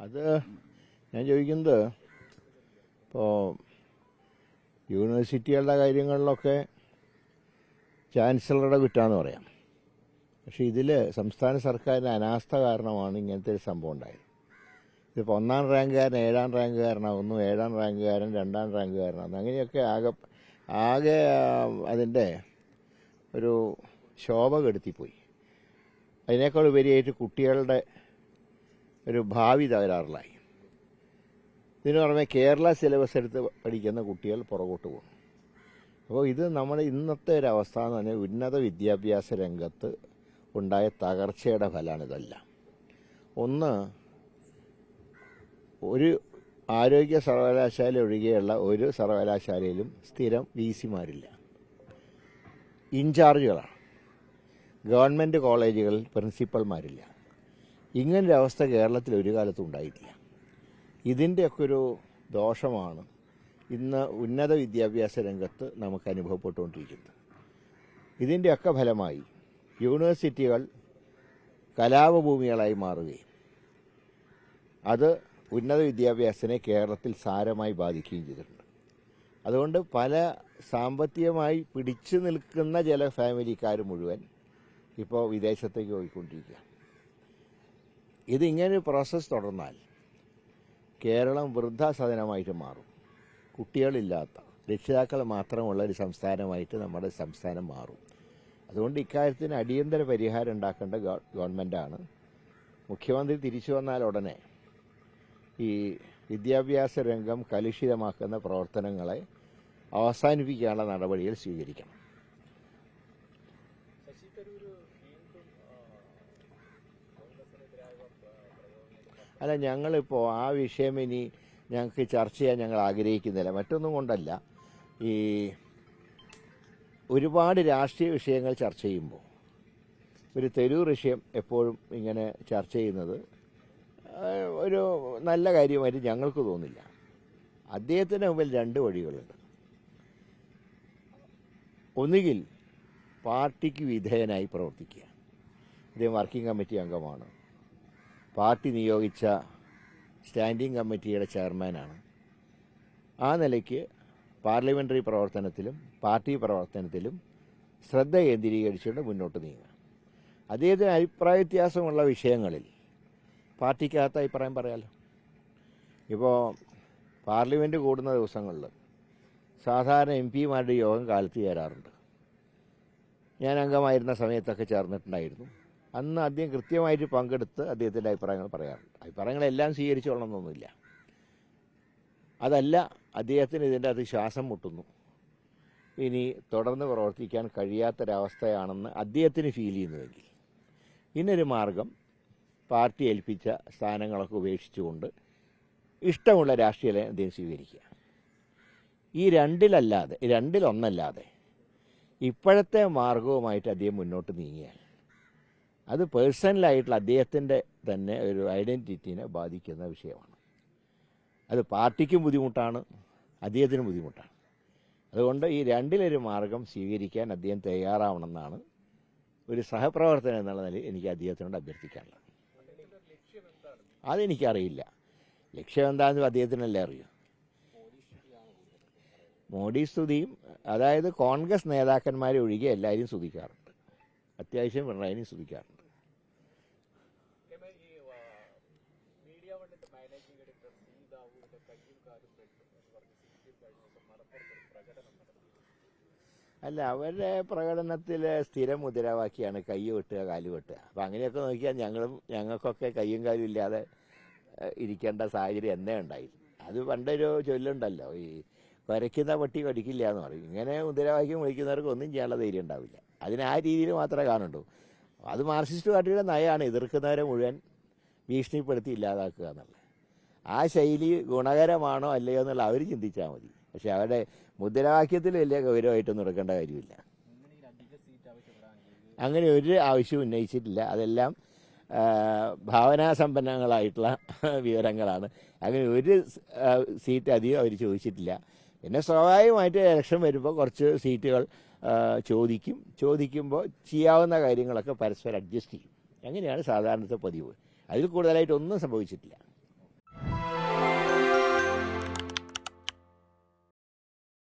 അത് ഞാൻ ചോദിക്കുന്നത് ഇപ്പോൾ യൂണിവേഴ്സിറ്റികളുടെ കാര്യങ്ങളിലൊക്കെ ചാൻസലറുടെ കുറ്റാന്ന് പറയാം. പക്ഷെ ഇതിൽ സംസ്ഥാന സർക്കാരിന്റെ അനാസ്ഥ കാരണമാണ് ഇങ്ങനത്തെ ഒരു സംഭവം ഉണ്ടായത്. ഇതിപ്പോൾ ഒന്നാം റാങ്കുകാരൻ ഏഴാം റാങ്കുകാരനാവുന്നു ഏഴാം റാങ്കുകാരൻ രണ്ടാം റാങ്കുകാരനാവുന്നു. അങ്ങനെയൊക്കെ ആകെ ആകെ അതിന്റെ ഒരു ശോഭ കെടുത്തിപ്പോയി അതിനേക്കാൾ ഉപരിയായിട്ട് കുട്ടികളുടെ ഒരു ഭാവി തകരാറിലായി. ഇതിന് പുറമെ കേരള സിലബസ് എടുത്ത് പഠിക്കുന്ന കുട്ടികൾ പുറകോട്ട് പോകും അപ്പോൾ ഇത് നമ്മുടെ ഇന്നത്തെ ഒരു അവസ്ഥ എന്ന് പറഞ്ഞാൽ ഉന്നത വിദ്യാഭ്യാസ രംഗത്ത് ഉണ്ടായ തകർച്ചയുടെ ഫലമാണ് ഇതെല്ലാം. ഒന്ന് ഒരു ആരോഗ്യ സർവകലാശാല ഒഴികെയുള്ള ഒരു സർവകലാശാലയിലും സ്ഥിരം വി സിമാരില്ല ഇൻചാർജുകളാണ്. ഗവൺമെന്റ് കോളേജുകളിൽ പ്രിൻസിപ്പൽമാരില്ല. ഇങ്ങനൊരു അവസ്ഥ കേരളത്തിൽ ഒരു കാലത്തും ഉണ്ടായിട്ടില്ല. ഇതിന്റെയൊക്കെ ഒരു ദോഷമാണ് ഇന്ന് ഉന്നത വിദ്യാഭ്യാസ രംഗത്ത് നമുക്ക് അനുഭവപ്പെട്ടുകൊണ്ടിരിക്കുന്നത്. ഇതിന്റെയൊക്കെ ഫലമായി യൂണിവേഴ്സിറ്റികൾ കലാപഭൂമികളായി മാറുകയും അത് ഉന്നത വിദ്യാഭ്യാസത്തിനെ കേരളത്തിൽ സാരമായി ബാധിക്കുകയും ചെയ്തിട്ടുണ്ട്. അതുകൊണ്ട് പല സാമ്പത്തികമായി പിടിച്ചു നിൽക്കുന്ന ചില ഫാമിലിക്കാർ മുഴുവൻ ഇപ്പോൾ വിദേശത്തേക്ക് പോയിക്കൊണ്ടിരിക്കുക ഇതിങ്ങനെ ഒരു പ്രോസസ്സ് തുടർന്നാൽ കേരളം വൃദ്ധാസദനമായിട്ട് മാറും. കുട്ടികളില്ലാത്ത രക്ഷിതാക്കൾ മാത്രമുള്ള ഒരു സംസ്ഥാനമായിട്ട് നമ്മുടെ സംസ്ഥാനം മാറും. അതുകൊണ്ട് ഇക്കാര്യത്തിന് അടിയന്തര പരിഹാരം ഉണ്ടാക്കേണ്ട ഗവ- ഗവൺമെന്റാണ് മുഖ്യമന്ത്രി തിരിച്ചു വന്നാൽ ഉടനെ ഈ വിദ്യാഭ്യാസ രംഗം കലുഷിതമാക്കുന്ന പ്രവർത്തനങ്ങളെ അവസാനിപ്പിക്കാനുള്ള നടപടികൾ സ്വീകരിക്കണം. അല്ല ഞങ്ങളിപ്പോൾ ആ വിഷയം ഇനി ഞങ്ങൾക്ക് ചർച്ച ചെയ്യാൻ ഞങ്ങൾ ആഗ്രഹിക്കുന്നില്ല. മറ്റൊന്നും കൊണ്ടല്ല. ഈ ഒരുപാട് രാഷ്ട്രീയ വിഷയങ്ങൾ ചർച്ച ചെയ്യുമ്പോൾ ഒരു തെരൂർ വിഷയം എപ്പോഴും ഇങ്ങനെ ചർച്ച ചെയ്യുന്നത് ഒരു നല്ല കാര്യമായിട്ട് ഞങ്ങൾക്ക് തോന്നില്ല. അദ്ദേഹത്തിന് മുമ്പിൽ രണ്ട് വഴികളുണ്ട്. ഒന്നുകിൽ പാർട്ടിക്ക് വിധേയനായി പ്രവർത്തിക്കുക. അദ്ദേഹം വർക്കിംഗ് കമ്മിറ്റി അംഗമാണ്. പാർട്ടി നിയോഗിച്ച സ്റ്റാൻഡിംഗ് കമ്മിറ്റിയുടെ ചെയർമാനാണ്. ആ നിലയ്ക്ക് പാർലമെന്ററി പ്രവർത്തനത്തിലും പാർട്ടി പ്രവർത്തനത്തിലും ശ്രദ്ധ കേന്ദ്രീകരിച്ചുകൊണ്ട് മുന്നോട്ട് നീങ്ങുക. അദ്ദേഹത്തിന് അഭിപ്രായ വ്യത്യാസമുള്ള വിഷയങ്ങളിൽ പാർട്ടിക്കകത്ത് അഭിപ്രായം പറയാമല്ലോ ഇപ്പോൾ പാർലമെന്റ് കൂടുന്ന ദിവസങ്ങളിൽ സാധാരണ എം പിമാരുടെ യോഗം കാലത്ത് ചേരാറുണ്ട്. ഞാൻ അംഗമായിരുന്ന സമയത്തൊക്കെ ചേർന്നിട്ടുണ്ടായിരുന്നു. അന്ന് ആദ്യം കൃത്യമായിട്ട് പങ്കെടുത്ത് അദ്ദേഹത്തിന്റെ അഭിപ്രായങ്ങൾ പറയാറുണ്ട്. അഭിപ്രായങ്ങളെല്ലാം സ്വീകരിച്ചോളണമെന്നൊന്നുമില്ല. അതല്ല അദ്ദേഹത്തിന് ഇതിന്റെ അത് ശ്വാസം മുട്ടുന്നു. ഇനി തുടർന്ന് പ്രവർത്തിക്കാൻ കഴിയാത്തൊരവസ്ഥയാണെന്ന് അദ്ദേഹത്തിന് ഫീൽ ചെയ്യുന്നുവെങ്കിൽ. ഇന്നൊരു മാർഗം പാർട്ടി ഏൽപ്പിച്ച സ്ഥാനങ്ങളൊക്കെ ഉപേക്ഷിച്ചുകൊണ്ട് ഇഷ്ടമുള്ള രാഷ്ട്രീയ അദ്ദേഹം സ്വീകരിക്കുക. ഈ രണ്ടിലല്ലാതെ രണ്ടിലൊന്നല്ലാതെ ഇപ്പോഴത്തെ മാർഗവുമായിട്ട് അദ്ദേഹം മുന്നോട്ട് നീങ്ങിയാൽ അത് പേഴ്സണലായിട്ടുള്ള അദ്ദേഹത്തിന്റെ തന്നെ ഒരു ഐഡന്റിറ്റിനെ ബാധിക്കുന്ന വിഷയമാണ്. അത് പാർട്ടിക്കും ബുദ്ധിമുട്ടാണ് അദ്ദേഹത്തിനും ബുദ്ധിമുട്ടാണ്. അതുകൊണ്ട് ഈ രണ്ടിലൊരു മാർഗം സ്വീകരിക്കാൻ അദ്ദേഹം തയ്യാറാവണമെന്നാണ് ഒരു സഹപ്രവർത്തനം എന്നുള്ള നിലയിൽ എനിക്ക് അദ്ദേഹത്തിനോട് അഭ്യർത്ഥിക്കാനുള്ളത്. അതെനിക്കറിയില്ല. ലക്ഷ്യം എന്താണെന്ന് അദ്ദേഹത്തിനല്ലേ അറിയൂ. മോഡി സ്തുതിയും അതായത് കോൺഗ്രസ് നേതാക്കന്മാരെ ഒഴികെ എല്ലാവരും സ്തുതിക്കാറുണ്ട്. അത്യാവശ്യം പിണറായിനെയും സ്തുതിക്കാറുണ്ട് രമേ, ഈ ആ, മീഡിയ വണ്ണിന്റെ മാനേജിംഗ് എഡിറ്റർ സി ദാവൂദിന്റെ കയ്യും കാലും വെട്ടും എന്ന് പറഞ്ഞ് സി പി കഴിഞ്ഞ ദിവസം മലപ്പുറത്ത് ഒരു പ്രകടനം നടത്തി അല്ല അവരുടെ പ്രകടനത്തിൽ സ്ഥിരം മുദ്രാവാക്യമാണ് കൈ വെട്ടുക കാൽ വെട്ടുക. അപ്പം അങ്ങനെയൊക്കെ നോക്കിയാൽ ഞങ്ങളും ഞങ്ങൾക്കൊക്കെ കൈയും കാലും ഇല്ലാതെ ഇരിക്കേണ്ട സാഹചര്യം എന്നേ ഉണ്ടായി അത് പണ്ടൊരു ചൊല്ലുണ്ടല്ലോ ഈ കുരയ്ക്കുന്ന പട്ടി കടിക്കില്ല എന്ന് പറയും. ഇങ്ങനെ മുദ്രാവാക്യം വിളിക്കുന്നവർക്ക് ഒന്നും ചെയ്യാനുള്ള ധൈര്യം ഉണ്ടാവില്ല. അതിന് ആ രീതിയിൽ മാത്രമേ കാണുള്ളൂ അത് മാർക്സിസ്റ്റ് പാർട്ടിയുടെ നയമാണ് എതിർക്കുന്നവരെ മുഴുവൻ ഭീഷണിപ്പെടുത്തി ഇല്ലാതാക്കുക എന്നുള്ളത്. ആ ശൈലി ഗുണകരമാണോ അല്ലയോ എന്നുള്ള അവർ ചിന്തിച്ചാൽ മതി. പക്ഷെ അവരുടെ മുദ്രാവാക്യത്തിൽ വലിയ ഗൗരവമായിട്ടൊന്നും എടുക്കേണ്ട കാര്യമില്ല. അങ്ങനെ ഒരു ആവശ്യവും ഉന്നയിച്ചിട്ടില്ല. അതെല്ലാം ഭാവനാ ഭാവനാസമ്പന്നങ്ങളായിട്ടുള്ള വിവരങ്ങളാണ്. അങ്ങനെ ഒരു സീറ്റ് അധികം അവർ ചോദിച്ചിട്ടില്ല. പിന്നെ സ്വാഭാവികമായിട്ട് ഇലക്ഷൻ വരുമ്പോൾ കുറച്ച് സീറ്റുകൾ ചോദിക്കും. ചോദിക്കുമ്പോൾ ചെയ്യാവുന്ന കാര്യങ്ങളൊക്കെ പരസ്പരം അഡ്ജസ്റ്റ് ചെയ്യും. അങ്ങനെയാണ് സാധാരണത്തെ പതിവ്. അതിൽ കൂടുതലായിട്ടൊന്നും സംഭവിച്ചിട്ടില്ല.